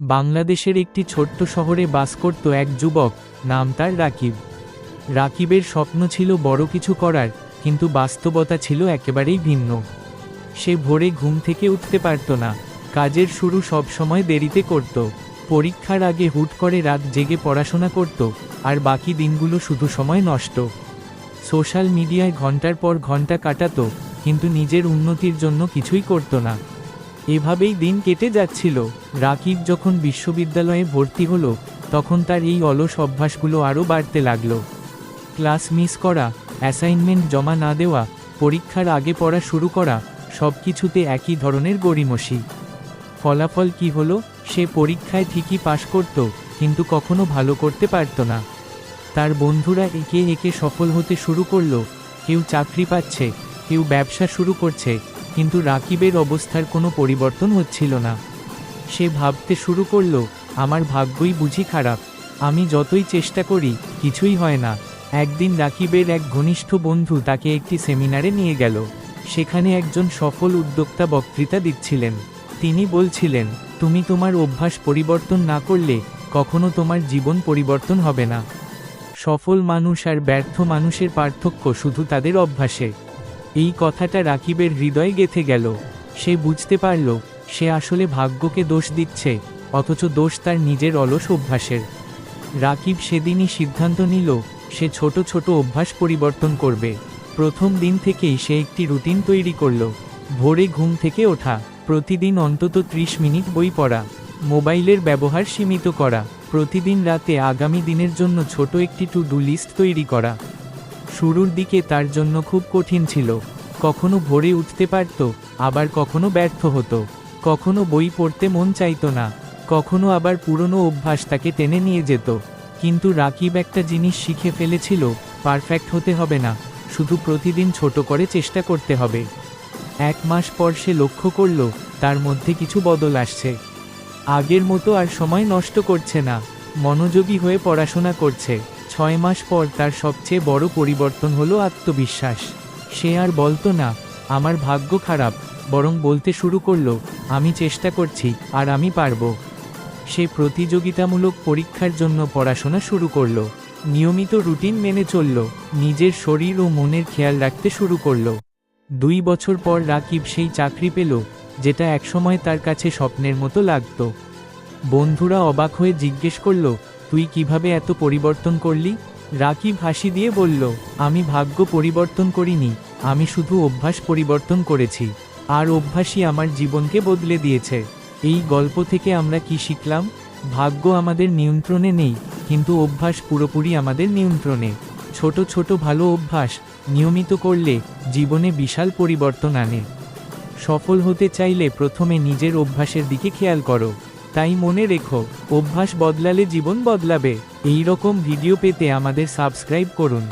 বাংলাদেশের একটি ছোট্ট শহরে বাস করত এক যুবক, নাম তার রাকিব। রাকিবের স্বপ্ন ছিল বড় কিছু করার, কিন্তু বাস্তবতা ছিল একেবারেই ভিন্ন। সে ভোরে ঘুম থেকে উঠতে পারত না, কাজের শুরু সব সময় দেরিতে করত। পরীক্ষার আগে হুট করে রাত জেগে পড়াশোনা করত, আর বাকি দিনগুলো শুধু সময় নষ্ট। সোশ্যাল মিডিয়ায় ঘণ্টার পর ঘণ্টা কাটাত, কিন্তু নিজের উন্নতির জন্য কিছুই করত না। এভাবেই দিন কেটে যাচ্ছিল। রাকিব যখন বিশ্ববিদ্যালয়ে ভর্তি হলো, তখন তার এই অলস অভ্যাসগুলো আরও বাড়তে লাগল। ক্লাস মিস করা, অ্যাসাইনমেন্ট জমা না দেওয়া, পরীক্ষার আগে পড়া শুরু করা সব কিছুতে একই ধরনের গড়িমসি। ফলাফল কি হলো, সে পরীক্ষায় ঠিকই পাশ করত, কিন্তু কখনো ভালো করতে পারত না। তার বন্ধুরা একে একে সফল হতে শুরু করল, কেউ চাকরি পাচ্ছে, কেউ ব্যবসা শুরু করছে কিন্তু রাকিবের অবস্থার কোনো পরিবর্তন হচ্ছিল না। সে ভাবতে শুরু করল, আমার ভাগ্যই বুঝি খারাপ। আমি যতই চেষ্টা করি, কিছুই হয় না। একদিন রাকিবের এক ঘনিষ্ঠ বন্ধু তাকে একটি সেমিনারে নিয়ে গেল। সেখানে একজন সফল উদ্যোক্তা বক্তৃতা দিচ্ছিলেন। তিনি বলছিলেন, তুমি তোমার অভ্যাস পরিবর্তন না করলে কখনো তোমার জীবন পরিবর্তন হবে না। সফল মানুষ আর ব্যর্থ মানুষের পার্থক্য শুধু তাদের অভ্যাসে। এই কথাটা রাকিবের হৃদয়ে গেথে গেল। সে বুঝতে পারল, সে আসলে ভাগ্যকে দোষ দিচ্ছে, অথচ দোষ তার নিজের অলস অভ্যাসের। রাকিব সেদিনই সিদ্ধান্ত নিল, সে ছোট ছোট অভ্যাস পরিবর্তন করবে। প্রথম দিন থেকেই সে একটি রুটিন তৈরি করল। ভোরে ঘুম থেকে ওঠা, প্রতিদিন অন্তত ত্রিশ মিনিট বই পড়া, মোবাইলের ব্যবহার সীমিত করা, প্রতিদিন রাতে আগামী দিনের জন্য ছোট একটি টু ডু লিস্ট তৈরি করা। শুরুর দিকে তার জন্য খুব কঠিন ছিল। কখনো ভোরে উঠতে পারত, আবার কখনো ব্যর্থ হতো। কখনো বই পড়তে মন চাইতো না, কখনো আবার পুরনো অভ্যাস তাকে টেনে নিয়ে যেত। কিন্তু রাকিব একটা জিনিস শিখে ফেলেছিল, পারফেক্ট হতে হবে না, শুধু প্রতিদিন ছোট করে চেষ্টা করতে হবে। এক মাস পর সে লক্ষ্য করল, তার মধ্যে কিছু বদল আসছে। আগের মতো আর সময় নষ্ট করছে না, মনোযোগী হয়ে পড়াশোনা করছে। ছয় মাস পর তার সবচেয়ে বড় পরিবর্তন হলো আত্মবিশ্বাস। সে আর বলতো না, আমার ভাগ্য খারাপ, বরং বলতে শুরু করল, আমি চেষ্টা করছি, আর আমি পারব। সে প্রতিযোগিতামূলক পরীক্ষার জন্য পড়াশোনা শুরু করল, নিয়মিত রুটিন মেনে চলল, নিজের শরীর ও মনের খেয়াল রাখতে শুরু করল। দুই বছর পর রাকিব সেই চাকরি পেল, যেটা একসময় তার কাছে স্বপ্নের মতো লাগত। বন্ধুরা অবাক হয়ে জিজ্ঞেস করল তুই কীভাবে এত পরিবর্তন করলি? রাকিব হাসি দিয়ে বলল, আমি ভাগ্য পরিবর্তন করিনি, আমি শুধু অভ্যাস পরিবর্তন করেছি, আর অভ্যাসই আমার জীবনকে বদলে দিয়েছে। এই গল্প থেকে আমরা কি শিখলাম? ভাগ্য আমাদের নিয়ন্ত্রণে নেই, কিন্তু অভ্যাস পুরোপুরি আমাদের নিয়ন্ত্রণে। ছোট ছোট ভালো অভ্যাস নিয়মিত করলে জীবনে বিশাল পরিবর্তন আনে। সফল হতে চাইলে প্রথমে নিজের অভ্যাসের দিকে খেয়াল করো। তাই মনে রেখো অভ্যাস বদলালে জীবন বদলাবে। এই রকম ভিডিও পেতে আমাদের সাবস্ক্রাইব করুন।